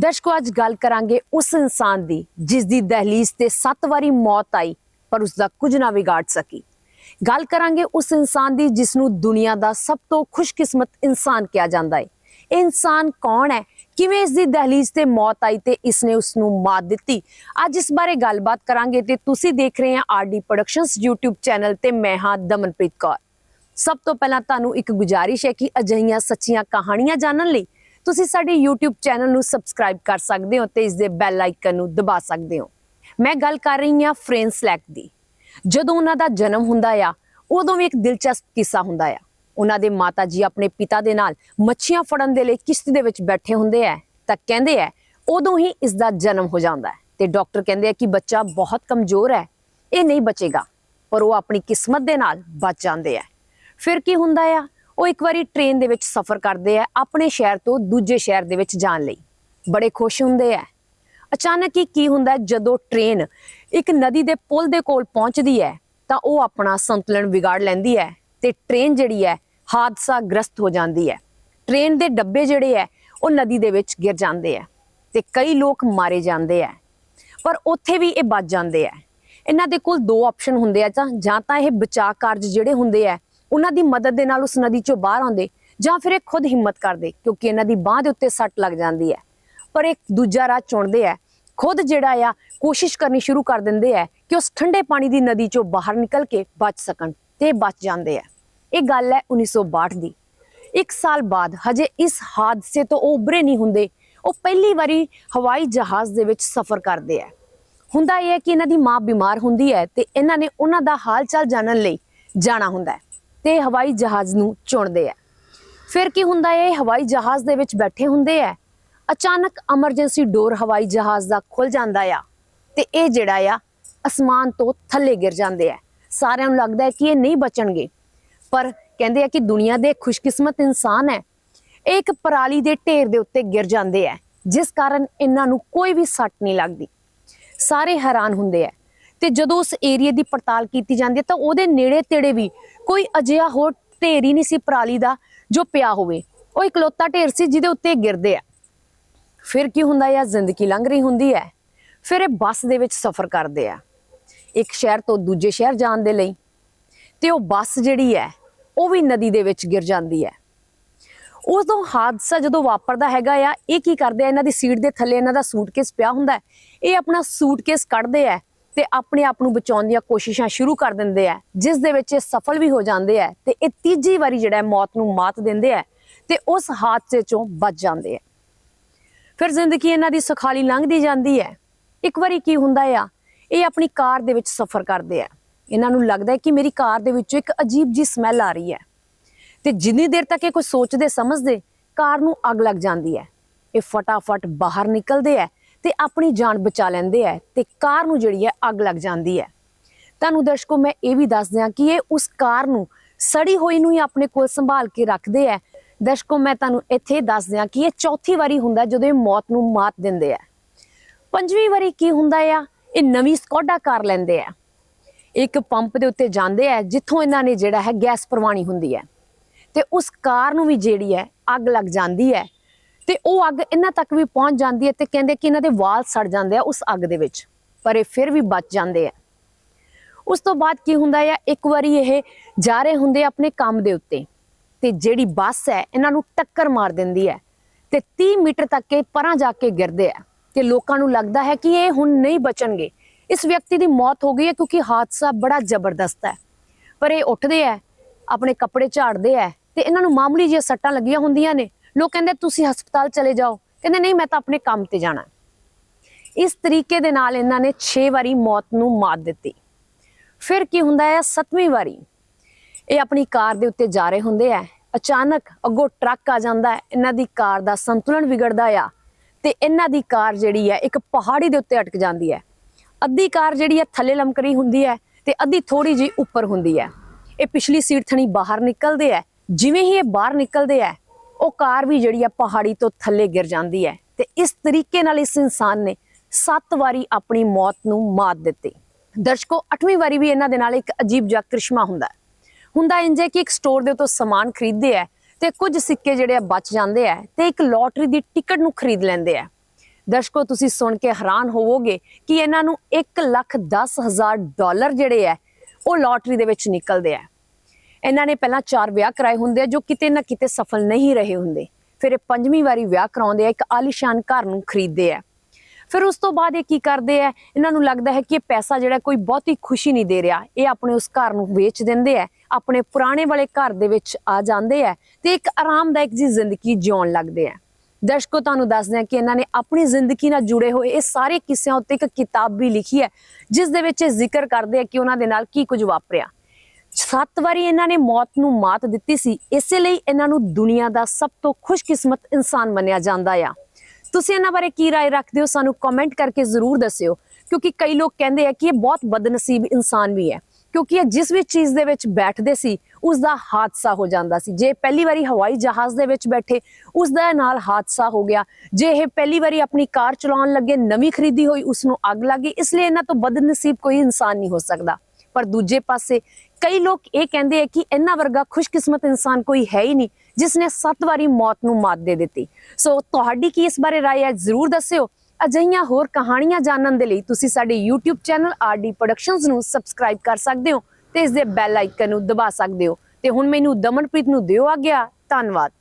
ਦਰਸ਼ਕੋ, ਅੱਜ ਗੱਲ ਕਰਾਂਗੇ ਉਸ ਇਨਸਾਨ ਦੀ ਜਿਸ ਦੀ ਦਹਲੀਜ਼ ਤੇ 7 ਵਾਰੀ ਮੌਤ ਆਈ, ਪਰ ਉਸ ਦਾ ਕੁਝ ਨਾ ਵਿਗਾੜ ਸਕੀ। ਗੱਲ ਕਰਾਂਗੇ ਉਸ ਇਨਸਾਨ ਦੀ ਜਿਸ ਨੂੰ ਦੁਨੀਆ ਦਾ ਸਭ ਤੋਂ ਖੁਸ਼ਕਿਸਮਤ ਇਨਸਾਨ ਕਿਹਾ ਜਾਂਦਾ ਹੈ। ਇਹ ਇਨਸਾਨ ਕੌਣ ਹੈ? ਕਿਵੇਂ ਇਸ ਦੀ ਦਹਲੀਜ਼ ਤੇ ਮੌਤ ਆਈ ਤੇ ਇਸਨੇ ਉਸ ਨੂੰ ਮਾਤ ਦਿੱਤੀ? ਅੱਜ ਇਸ ਬਾਰੇ ਗੱਲਬਾਤ ਕਰਾਂਗੇ ਤੇ ਤੁਸੀਂ ਦੇਖ ਰਹੇ ਹੋ ਆਰਡੀ ਪ੍ਰੋਡਕਸ਼ਨਸ YouTube ਚੈਨਲ ਤੇ ਮੈਂ ਹਾਂ ਦਮਨਪ੍ਰੀਤ ਕੌਰ। ਸਭ ਤੋਂ ਪਹਿਲਾਂ ਤੁਹਾਨੂੰ ਇੱਕ ਗੁਜ਼ਾਰਿਸ਼ ਹੈ ਕਿ ਅਜਿਹੀਆਂ ਸੱਚੀਆਂ ਕਹਾਣੀਆਂ ਜਾਣਨ ਲਈ ਤੁਸੀਂ ਸਾਡੇ YouTube ਚੈਨਲ ਨੂੰ ਸਬਸਕ੍ਰਾਈਬ ਕਰ ਸਕਦੇ ਹੋ ਤੇ ਇਸ ਦੇ ਬੈਲ ਆਈਕਨ ਨੂੰ ਦਬਾ ਸਕਦੇ ਹੋ। ਮੈਂ ਗੱਲ ਕਰ ਰਹੀ ਹਾਂ ਫ੍ਰੈਂਸ ਲੈਕ ਦੀ। ਜਦੋਂ ਉਹਨਾਂ ਦਾ ਜਨਮ ਹੁੰਦਾ ਆ, ਉਦੋਂ ਵੀ ਇੱਕ ਦਿਲਚਸਪ ਕਿੱਸਾ ਹੁੰਦਾ ਆ। ਉਹਨਾਂ ਦੇ ਮਾਤਾ ਜੀ ਆਪਣੇ ਪਿਤਾ ਦੇ ਨਾਲ ਮੱਛੀਆਂ ਫੜਨ ਦੇ ਲਈ ਕਿਸ਼ਤੀ ਦੇ ਵਿੱਚ ਬੈਠੇ ਹੁੰਦੇ ਆ, ਤਾਂ ਕਹਿੰਦੇ ਆ, ਉਦੋਂ ਹੀ ਇਸ ਦਾ ਜਨਮ ਹੋ ਜਾਂਦਾ ਹੈ। ਤੇ ਡਾਕਟਰ ਕਹਿੰਦੇ ਆ ਕਿ ਬੱਚਾ ਬਹੁਤ ਕਮਜ਼ੋਰ ਹੈ, ਇਹ ਨਹੀਂ ਬਚੇਗਾ, ਪਰ ਉਹ ਆਪਣੀ ਕਿਸਮਤ ਦੇ ਨਾਲ ਬਚ ਜਾਂਦੇ ਆ। ਫਿਰ ਕੀ ਹੁੰਦਾ ਆ? ਉਹ ਇੱਕ ਵਾਰੀ ਟ੍ਰੇਨ ਦੇ ਵਿੱਚ ਸਫ਼ਰ ਕਰਦੇ ਆ ਆਪਣੇ ਸ਼ਹਿਰ ਤੋਂ ਦੂਜੇ ਸ਼ਹਿਰ ਦੇ ਵਿੱਚ ਜਾਣ ਲਈ। ਬੜੇ ਖੁਸ਼ ਹੁੰਦੇ ਆ। ਅਚਾਨਕ ਹੀ ਕੀ ਹੁੰਦਾ ਜਦੋਂ ਟ੍ਰੇਨ ਇੱਕ ਨਦੀ ਦੇ ਪੁਲ ਦੇ ਕੋਲ ਪਹੁੰਚਦੀ ਹੈ, ਤਾਂ ਉਹ ਆਪਣਾ ਸੰਤੁਲਨ ਵਿਗਾੜ ਲੈਂਦੀ ਹੈ ਤੇ ਟ੍ਰੇਨ ਜਿਹੜੀ ਹੈ ਹਾਦਸਾ ਗ੍ਰਸਤ ਹੋ ਜਾਂਦੀ ਹੈ। ਟ੍ਰੇਨ ਦੇ ਡੱਬੇ ਜਿਹੜੇ ਹੈ, ਉਹ ਨਦੀ ਦੇ ਵਿੱਚ ਗਿਰ ਜਾਂਦੇ ਆ ਤੇ ਕਈ ਲੋਕ ਮਾਰੇ ਜਾਂਦੇ ਆ ਪਰ ਉੱਥੇ ਵੀ ਇਹ ਬਚ ਜਾਂਦੇ ਆ ਇਹਨਾਂ ਦੇ ਕੋਲ ਦੋ ਆਪਸ਼ਨ ਹੁੰਦੇ ਆ ਤਾਂ ਜਾਂ ਤਾਂ ਇਹ ਬਚਾਅ ਕਾਰਜ ਜਿਹੜੇ ਹੁੰਦੇ ਆ ਉਹਨਾਂ ਦੀ ਮਦਦ ਦੇ ਨਾਲ ਉਸ ਨਦੀ ਚੋਂ ਬਾਹਰ ਆਉਂਦੇ ਜਾਂ ਫਿਰ ਇਹ ਖੁਦ ਹਿੰਮਤ ਕਰਦੇ, ਕਿਉਂਕਿ ਇਹਨਾਂ ਦੀ ਬਾਹ ਦੇ ਉੱਤੇ ਸੱਟ ਲੱਗ ਜਾਂਦੀ ਹੈ। ਪਰ ਇੱਕ ਦੂਜਾ ਰਾਹ ਚੁਣਦੇ ਆ ਖੁਦ ਜਿਹੜਾ ਆ, ਕੋਸ਼ਿਸ਼ ਕਰਨੀ ਸ਼ੁਰੂ ਕਰ ਦਿੰਦੇ ਆ ਕਿ ਉਸ ਠੰਡੇ ਪਾਣੀ ਦੀ ਨਦੀ ਚੋਂ ਬਾਹਰ ਨਿਕਲ ਕੇ ਬਚ ਸਕਣ ਤੇ ਬਚ ਜਾਂਦੇ ਆ ਇਹ ਗੱਲ ਹੈ 1962 ਦੀ। ਇੱਕ ਸਾਲ ਬਾਅਦ ਹਜੇ ਇਸ ਹਾਦਸੇ ਤੋਂ ਉਹ ਉਭਰੇ ਨਹੀਂ ਹੁੰਦੇ, ਉਹ ਪਹਿਲੀ ਵਾਰੀ ਹਵਾਈ ਜਹਾਜ਼ ਦੇ ਵਿੱਚ ਸਫ਼ਰ ਕਰਦੇ ਆ ਹੁੰਦਾ ਇਹ ਹੈ ਕਿ ਇਹਨਾਂ ਦੀ ਮਾਂ ਬਿਮਾਰ ਹੁੰਦੀ ਹੈ ਤੇ ਇਹਨਾਂ ਨੇ ਉਹਨਾਂ ਦਾ ਹਾਲ ਚਾਲ ਜਾਣਨ ਲਈ ਜਾਣਾ ਹੁੰਦਾ ਹੈ। ਤੇ ਹਵਾਈ ਜਹਾਜ਼ ਨੂੰ ਚੁਣਦੇ ਆ। ਫਿਰ ਕੀ ਹੁੰਦਾ ਹੈ ਇਹ ਹਵਾਈ ਜਹਾਜ਼ ਦੇ ਵਿੱਚ ਬੈਠੇ ਹੁੰਦੇ ਆ। ਅਚਾਨਕ ਐਮਰਜੈਂਸੀ ਡੋਰ ਹਵਾਈ ਜਹਾਜ਼ ਦਾ ਖੁੱਲ ਜਾਂਦਾ ਆ ਤੇ ਇਹ ਜਿਹੜਾ ਆ, ਅਸਮਾਨ ਤੋਂ ਥੱਲੇ ਗਿਰ ਜਾਂਦੇ ਆ। ਸਾਰਿਆਂ ਨੂੰ ਲੱਗਦਾ ਹੈ ਕਿ ਇਹ ਨਹੀਂ ਬਚਣਗੇ। ਪਰ ਕਹਿੰਦੇ ਆ ਕਿ ਦੁਨੀਆ ਦੇ ਖੁਸ਼ਕਿਸਮਤ ਇਨਸਾਨ ਹੈ। ਇਹ ਇੱਕ ਪਰਾਲੀ ਦੇ ਢੇਰ ਦੇ ਉੱਤੇ ਗਿਰ ਜਾਂਦੇ ਆ। ਜਿਸ ਕਾਰਨ ਇਹਨਾਂ ਨੂੰ ਕੋਈ ਵੀ ਸੱਟ ਨਹੀਂ ਲੱਗਦੀ। ਸਾਰੇ ਹੈਰਾਨ ਹੁੰਦੇ ਆ ਤੇ ਜਦੋਂ ਉਸ ਏਰੀਏ ਦੀ ਪੜਤਾਲ ਕੀਤੀ ਜਾਂਦੀ ਹੈ ਤਾਂ ਉਹਦੇ ਨੇੜੇ ਤੇੜੇ ਵੀ ਕੋਈ ਅਜਿਹਾ ਹੋਰ ਢੇਰ ਹੀ ਨਹੀਂ ਸੀ ਪਰਾਲੀ ਦਾ ਜੋ ਪਿਆ ਹੋਵੇ। ਉਹ ਇਕਲੌਤਾ ਢੇਰ ਸੀ ਜਿਹਦੇ ਉੱਤੇ ਗਿਰਦੇ ਆ। ਫਿਰ ਕੀ ਹੁੰਦਾ ਆ? ਜ਼ਿੰਦਗੀ ਲੰਘ ਰਹੀ ਹੁੰਦੀ ਹੈ। ਫਿਰ ਇਹ ਬੱਸ ਦੇ ਵਿੱਚ ਸਫ਼ਰ ਕਰਦੇ ਆ। ਇੱਕ ਸ਼ਹਿਰ ਤੋਂ ਦੂਜੇ ਸ਼ਹਿਰ ਜਾਣ ਦੇ ਲਈ। ਤੇ ਉਹ ਬੱਸ ਜਿਹੜੀ ਹੈ, ਉਹ ਵੀ ਨਦੀ ਦੇ ਵਿੱਚ ਗਿਰ ਜਾਂਦੀ ਹੈ। ਉਸ ਤੋਂ ਹਾਦਸਾ ਜਦੋਂ ਵਾਪਰਦਾ ਹੈਗਾ ਆ, ਇਹ ਕੀ ਕਰਦੇ ਆ? ਇਹਨਾਂ ਦੀ ਸੀਟ ਦੇ ਥੱਲੇ ਇਹਨਾਂ ਦਾ ਸੂਟਕੇਸ ਪਿਆ ਹੁੰਦਾ ਇਹ ਆਪਣਾ ਸੂਟਕੇਸ ਕੱਢਦੇ ਆ ਤੇ ਆਪਣੇ ਆਪ ਨੂੰ ਬਚਾਉਣ ਦੀਆਂ ਕੋਸ਼ਿਸ਼ਾਂ ਸ਼ੁਰੂ ਕਰ ਦਿੰਦੇ ਆ, ਜਿਸ ਦੇ ਵਿੱਚ ਇਹ ਸਫਲ ਵੀ ਹੋ ਜਾਂਦੇ ਆ ਤੇ ਇਹ ਤੀਜੀ ਵਾਰੀ ਜਿਹੜਾ ਮੌਤ ਨੂੰ ਮਾਤ ਦਿੰਦੇ ਆ ਤੇ ਉਸ ਹਾਦਸੇ ਚੋਂ ਬਚ ਜਾਂਦੇ ਆ। ਫਿਰ ਜ਼ਿੰਦਗੀ ਇਹਨਾਂ ਦੀ ਸੁਖਾਲੀ ਲੰਘਦੀ ਜਾਂਦੀ ਹੈ। ਇੱਕ ਵਾਰੀ ਕੀ ਹੁੰਦਾ ਆ, ਇਹ ਆਪਣੀ ਕਾਰ ਦੇ ਵਿੱਚ ਸਫ਼ਰ ਕਰਦੇ ਆ। ਇਹਨਾਂ ਨੂੰ ਲੱਗਦਾ ਹੈ ਕਿ ਮੇਰੀ ਕਾਰ ਦੇ ਵਿੱਚੋਂ ਇੱਕ ਅਜੀਬ ਜੀ ਸਮੈਲ ਆ ਰਹੀ ਹੈ। ਤੇ ਜਿੰਨੀ ਦੇਰ ਤੱਕ ਇਹ ਕੋਈ ਸੋਚਦੇ, ਸਮਝਦੇ, ਕਾਰ ਨੂੰ ਅੱਗ ਲੱਗ ਜਾਂਦੀ ਹੈ। ਇਹ ਫਟਾਫਟ ਬਾਹਰ ਨਿਕਲਦੇ ਆ ਤੇ ਆਪਣੀ ਜਾਨ ਬਚਾ ਲੈਂਦੇ ਆ ਤੇ ਕਾਰ ਨੂੰ ਜਿਹੜੀ ਹੈ ਅੱਗ ਲੱਗ ਜਾਂਦੀ ਹੈ ਤੁਹਾਨੂੰ ਦਰਸ਼ਕੋ, ਮੈਂ ਇਹ ਵੀ ਦੱਸ ਦਿਆਂ ਕਿ ਇਹ ਉਸ ਕਾਰ ਨੂੰ ਸੜੀ ਹੋਈ ਨੂੰ ਹੀ ਆਪਣੇ ਕੋਲ ਸੰਭਾਲ ਕੇ ਰੱਖਦੇ ਆ ਦਰਸ਼ਕੋ, ਮੈਂ ਤੁਹਾਨੂੰ ਇੱਥੇ ਦੱਸ ਦਿਆਂ ਕਿ ਇਹ ਚੌਥੀ ਵਾਰੀ ਹੁੰਦਾ ਜਦੋਂ ਇਹ ਮੌਤ ਨੂੰ ਮਾਤ ਦਿੰਦੇ ਆ ਪੰਜਵੀਂ ਵਾਰੀ ਕੀ ਹੁੰਦਾ ਆ? ਇਹ ਨਵੀਂ ਸਕੋਡਾ ਕਾਰ ਲੈਂਦੇ ਆ ਇੱਕ ਪੰਪ ਦੇ ਉੱਤੇ ਜਾਂਦੇ ਆ ਜਿੱਥੋਂ ਇਹਨਾਂ ਨੇ ਜਿਹੜਾ ਹੈ ਗੈਸ ਪ੍ਰਵਾਨੀ ਹੁੰਦੀ ਹੈ ਤੇ ਉਸ ਕਾਰ ਨੂੰ ਵੀ ਜਿਹੜੀ ਹੈ ਅੱਗ ਲੱਗ ਜਾਂਦੀ ਹੈ ਤੇ ਉਹ ਅੱਗ ਇਹਨਾਂ ਤੱਕ ਵੀ ਪਹੁੰਚ ਜਾਂਦੀ ਹੈ ਤੇ ਕਹਿੰਦੇ ਕਿ ਇਹਨਾਂ ਦੇ ਵਾਲ ਸੜ ਜਾਂਦੇ ਆ ਉਸ ਅੱਗ ਦੇ ਵਿੱਚ, ਪਰ ਇਹ ਫਿਰ ਵੀ ਬਚ ਜਾਂਦੇ ਆ। ਉਸ ਤੋਂ ਬਾਅਦ ਕੀ ਹੁੰਦਾ ਹੈ ਇੱਕ ਵਾਰੀ ਇਹ ਜਾ ਰਹੇ ਹੁੰਦੇ ਆ ਆਪਣੇ ਕੰਮ ਦੇ ਉੱਤੇ ਤੇ ਜਿਹੜੀ ਬੱਸ ਹੈ, ਇਹਨਾਂ ਨੂੰ ਟੱਕਰ ਮਾਰ ਦਿੰਦੀ ਹੈ ਤੇ 30 ਮੀਟਰ ਤੱਕ ਇਹ ਪਰਾਂ ਜਾ ਕੇ ਗਿਰਦੇ ਆ ਤੇ ਲੋਕਾਂ ਨੂੰ ਲੱਗਦਾ ਹੈ ਕਿ ਇਹ ਹੁਣ ਨਹੀਂ ਬਚਣਗੇ। ਇਸ ਵਿਅਕਤੀ ਦੀ ਮੌਤ ਹੋ ਗਈ ਹੈ ਕਿਉਂਕਿ ਹਾਦਸਾ ਬੜਾ ਜ਼ਬਰਦਸਤ ਹੈ। ਪਰ ਇਹ ਉੱਠਦੇ ਆ, ਆਪਣੇ ਕੱਪੜੇ ਝਾੜਦੇ ਆ ਤੇ ਇਹਨਾਂ ਨੂੰ ਮਾਮੂਲੀ ਜਿਹੀਆਂ ਸੱਟਾਂ ਲੱਗੀਆਂ ਹੁੰਦੀਆਂ ਨੇ ਲੋਕ ਕਹਿੰਦੇ, ਤੁਸੀਂ ਹਸਪਤਾਲ ਚਲੇ ਜਾਓ। ਕਹਿੰਦੇ, ਨਹੀਂ, ਮੈਂ ਤਾਂ ਆਪਣੇ ਕੰਮ ਤੇ ਜਾਣਾ ਇਸ ਤਰੀਕੇ ਦੇ ਨਾਲ ਇਹਨਾਂ ਨੇ 6 ਵਾਰੀ ਮੌਤ ਨੂੰ ਮਾਰ ਦਿੱਤੀ। ਫਿਰ ਕੀ ਹੁੰਦਾ ਹੈ? ਸੱਤਵੀਂ ਵਾਰੀ ਇਹ ਆਪਣੀ ਕਾਰ ਦੇ ਉੱਤੇ ਜਾ ਰਹੇ ਹੁੰਦੇ ਆ। ਅਚਾਨਕ ਅੱਗੋਂ ਟਰੱਕ ਆ ਜਾਂਦਾ ਹੈ। ਇਹਨਾਂ ਦੀ ਕਾਰ ਦਾ ਸੰਤੁਲਨ ਵਿਗੜਦਾ ਆ ਤੇ ਇਹਨਾਂ ਦੀ ਕਾਰ ਜਿਹੜੀ ਹੈ, ਇੱਕ ਪਹਾੜੀ ਦੇ ਉੱਤੇ ਅਟਕ ਜਾਂਦੀ ਹੈ। ਅੱਧੀ ਕਾਰ ਜਿਹੜੀ ਹੈ, ਥੱਲੇ ਲਮਕਰੀ ਹੁੰਦੀ ਹੈ ਤੇ ਅੱਧੀ ਥੋੜੀ ਜਿਹੀ ਉੱਪਰ ਹੁੰਦੀ ਹੈ। ਇਹ ਪਿਛਲੀ ਸੀਟ ਥਣੀ ਬਾਹਰ ਨਿਕਲਦੇ ਆ ਜਿਵੇਂ ਹੀ ਇਹ ਬਾਹਰ ਨਿਕਲਦੇ ਆ ਉਹ ਕਾਰ ਵੀ ਜਿਹੜੀ ਆ ਪਹਾੜੀ ਤੋਂ ਥੱਲੇ ਗਿਰ ਜਾਂਦੀ ਹੈ ਤੇ ਇਸ ਤਰੀਕੇ ਨਾਲ ਇਸ ਇਨਸਾਨ ਨੇ ਸੱਤ ਵਾਰੀ ਆਪਣੀ ਮੌਤ ਨੂੰ ਮਾਤ ਦਿੱਤੀ। ਦਰਸ਼ਕੋ 8ਵੀਂ ਵਾਰੀ ਵੀ ਇਹਨਾਂ ਦੇ ਨਾਲ ਇੱਕ ਅਜੀਬ ਜਿਹਾ ਕ੍ਰਿਸ਼ਮਾ ਹੁੰਦਾ ਹੁੰਦਾ ਇੰਜ ਹੈ ਕਿ ਇੱਕ ਸਟੋਰ ਦੇ ਉੱਤੋਂ ਸਮਾਨ ਖਰੀਦਦੇ ਆ ਤੇ ਕੁਝ ਸਿੱਕੇ ਜਿਹੜੇ ਆ ਬਚ ਜਾਂਦੇ ਆ ਤੇ ਇੱਕ ਲੋਟਰੀ ਦੀ ਟਿਕਟ ਨੂੰ ਖਰੀਦ ਲੈਂਦੇ ਆ ਦਰਸ਼ਕੋ, ਤੁਸੀਂ ਸੁਣ ਕੇ ਹੈਰਾਨ ਹੋਵੋਗੇ ਕਿ ਇਹਨਾਂ ਨੂੰ 1 ਲੱਖ 10 ਹਜ਼ਾਰ ਡਾਲਰ ਜਿਹੜੇ ਹੈ ਉਹ ਲੋਟਰੀ ਦੇ ਵਿੱਚ ਨਿਕਲਦੇ ਆ ਇਹਨਾਂ ਨੇ ਪਹਿਲਾਂ ਚਾਰ ਵਿਆਹ ਕਰਾਏ ਹੁੰਦੇ ਆ ਜੋ ਕਿਤੇ ਨਾ ਕਿਤੇ ਸਫਲ ਨਹੀਂ ਰਹੇ ਹੁੰਦੇ। ਫਿਰ ਇਹ ਪੰਜਵੀਂ ਵਾਰੀ ਵਿਆਹ ਕਰਾਉਂਦੇ ਆ, ਇੱਕ ਆਲੀਸ਼ਾਨ ਘਰ ਨੂੰ ਖਰੀਦਦੇ ਆ। ਫਿਰ ਉਸ ਤੋਂ ਬਾਅਦ ਇਹ ਕੀ ਕਰਦੇ ਆ? ਇਹਨਾਂ ਨੂੰ ਲੱਗਦਾ ਹੈ ਕਿ ਇਹ ਪੈਸਾ ਜਿਹੜਾ ਕੋਈ ਬਹੁਤੀ ਖੁਸ਼ੀ ਨਹੀਂ ਦੇ ਰਿਹਾ। ਇਹ ਆਪਣੇ ਉਸ ਘਰ ਨੂੰ ਵੇਚ ਦਿੰਦੇ ਆ, ਆਪਣੇ ਪੁਰਾਣੇ ਵਾਲੇ ਘਰ ਦੇ ਵਿੱਚ ਆ ਜਾਂਦੇ ਆ ਤੇ ਇੱਕ ਆਰਾਮਦਾਇਕ ਜੀ ਜ਼ਿੰਦਗੀ ਜਿਉਣ ਲੱਗਦੇ ਆ। ਦਰਸ਼ਕੋ, ਤੁਹਾਨੂੰ ਦੱਸਦੇ ਹਾਂ ਕਿ ਇਹਨਾਂ ਨੇ ਆਪਣੀ ਜ਼ਿੰਦਗੀ ਨਾਲ ਜੁੜੇ ਹੋਏ ਇਹ ਸਾਰੇ ਕਿੱਸਿਆਂ ਉੱਤੇ ਇੱਕ ਕਿਤਾਬ ਵੀ ਲਿਖੀ ਹੈ, ਜਿਸ ਦੇ ਵਿੱਚ ਇਹ ਜ਼ਿਕਰ ਕਰਦੇ ਆ ਕਿ ਉਹਨਾਂ ਦੇ ਨਾਲ ਕੀ ਕੁਝ ਵਾਪਰਿਆ। ਸੱਤ ਵਾਰੀ ਇਹਨਾਂ ਨੇ ਮੌਤ ਨੂੰ ਮਾਤ ਦਿੱਤੀ ਸੀ ਇਸੇ ਲਈ ਇਹਨਾਂ ਨੂੰ ਦੁਨੀਆ ਦਾ ਸਭ ਤੋਂ ਖੁਸ਼ਕਿਸਮਤ ਇਨਸਾਨ ਮੰਨਿਆ ਜਾਂਦਾ ਆ ਤੁਸੀਂ ਇਹਨਾਂ ਬਾਰੇ ਕੀ رائے ਰੱਖਦੇ ਹੋ ਸਾਨੂੰ ਕਮੈਂਟ ਕਰਕੇ ਜ਼ਰੂਰ ਦੱਸਿਓ ਕਿਉਂਕਿ ਕਈ ਲੋਕ ਕਹਿੰਦੇ ਆ ਕਿ ਇਹ ਬਹੁਤ ਬਦਨਸੀਬ ਇਨਸਾਨ ਵੀ ਹੈ ਕਿਉਂਕਿ ਇਹ ਜਿਸ ਵੀ ਚੀਜ਼ ਦੇ ਵਿੱਚ ਬੈਠਦੇ ਸੀ ਉਸ ਦਾ ਹਾਦਸਾ ਹੋ ਜਾਂਦਾ ਸੀ ਜੇ ਪਹਿਲੀ ਵਾਰੀ ਹਵਾਈ ਜਹਾਜ਼ ਦੇ ਵਿੱਚ ਬੈਠੇ ਉਸ ਦਾ ਨਾਲ ਹਾਦਸਾ ਹੋ ਗਿਆ ਜੇ ਇਹ ਪਹਿਲੀ ਵਾਰੀ ਆਪਣੀ ਕਾਰ ਚਲਾਉਣ ਲੱਗੇ ਨਵੀਂ ਖਰੀਦੀ ਹੋਈ ਉਸ ਨੂੰ ਅੱਗ ਲੱਗ ਗਈ ਇਸ ਲਈ ਇਹਨਾਂ ਤੋਂ ਬਦਨਸੀਬ ਕੋਈ ਇਨਸਾਨ ਨਹੀਂ ਹੋ ਸਕਦਾ ਪਰ ਦੂਜੇ ਪਾਸੇ ਕਈ ਲੋਕ ਇਹ ਕਹਿੰਦੇ ਆ ਕਿ ਇਹਨਾਂ ਵਰਗਾ ਖੁਸ਼ਕਿਸਮਤ ਇਨਸਾਨ ਕੋਈ ਹੈ ਹੀ ਨਹੀਂ ਜਿਸ ਨੇ ਸੱਤ ਵਾਰੀ ਮੌਤ ਨੂੰ ਮਾਤ ਦੇ ਦਿੱਤੀ ਸੋ ਤੁਹਾਡੀ ਕੀ ਇਸ ਬਾਰੇ رائے ਹੈ ਜ਼ਰੂਰ ਦੱਸਿਓ ਅਜਿਹੀਆਂ ਹੋਰ ਕਹਾਣੀਆਂ ਜਾਣਨ ਦੇ ਲਈ ਤੁਸੀਂ ਸਾਡੇ YouTube ਚੈਨਲ RD Productions ਨੂੰ ਸਬਸਕ੍ਰਾਈਬ ਕਰ ਸਕਦੇ ਹੋ ਤੇ ਇਸ ਦੇ ਬੈਲ ਆਈਕਨ ਨੂੰ ਦਬਾ ਸਕਦੇ ਹੋ ਤੇ ਹੁਣ ਮੈਨੂੰ ਦਮਨਪ੍ਰੀਤ ਨੂੰ ਦਿਓ ਆ ਗਿਆ ਧੰਨਵਾਦ